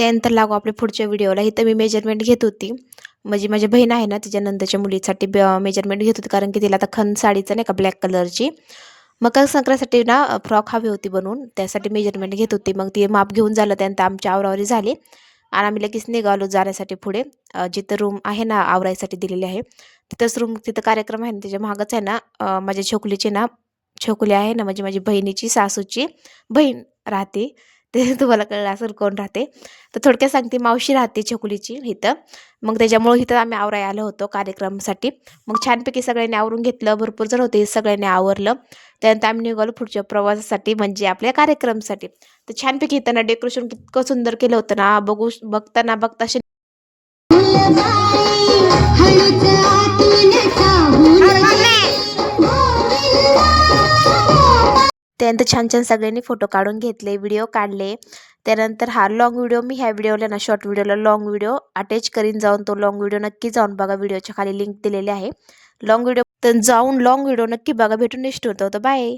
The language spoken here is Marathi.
त्यानंतर लागू आपल्या पुढच्या व्हिडिओला इथं मी मेजरमेंट घेत होती. म्हणजे माझी बहीण आहे ना तिच्या नंदच्या मुलीसाठी ब मेजरमेंट घेत होती. कारण की तिला आता खन साडीचं नाही का ब्लॅक कलरची मकर संक्रांतीसाठी ना फ्रॉक हवी होती बनवून. त्यासाठी मेजरमेंट घेत होती. मग ती माप घेऊन झालं त्यानंतर आमच्या आवरावरी झाली. आणि आम्ही लगेच निघालो जाण्यासाठी पुढे. जिथं रूम आहे ना आवरायसाठी दिलेली आहे. तिथंच रूम तिथं कार्यक्रम आहे ना त्याच्या मागच आहे ना माझ्या छोकलीची ना छोकली आहे ना म्हणजे माझी बहिणीची सासूची बहीण राहते. ते तुम्हाला कळलं असेल कोण राहते. तर थोडक्यात सांगते मावशी राहते छकुलीची इथं. मग त्याच्यामुळं इथं आम्ही आवराय आलो होतो कार्यक्रमासाठी. मग छानपैकी सगळ्यांनी आवरून घेतलं भरपूर जण होते सगळ्यांनी आवरलं. त्यानंतर आम्ही निघालो पुढच्या प्रवासासाठी म्हणजे आपल्या कार्यक्रमासाठी. तर छानपैकी इथं डेकोरेशन इतकं सुंदर केलं होतं ना बघू बघताना बघता त्यानंतर छान छान सगळ्यांनी फोटो काढून घेतले व्हिडिओ काढले. त्यानंतर हा लाँग व्हिडिओ मी ह्या व्हिडिओला ना शॉर्ट व्हिडिओला लाँग व्हिडिओ अटॅच करीन जाऊन. तो लाँग व्हिडिओ नक्की जाऊन बघा. व्हिडिओच्या खाली लिंक दिलेली आहे. लाँग व्हिडिओ तर जाऊन लाँग व्हिडिओ नक्की बघा. भेटून निष्ठ होतं बाय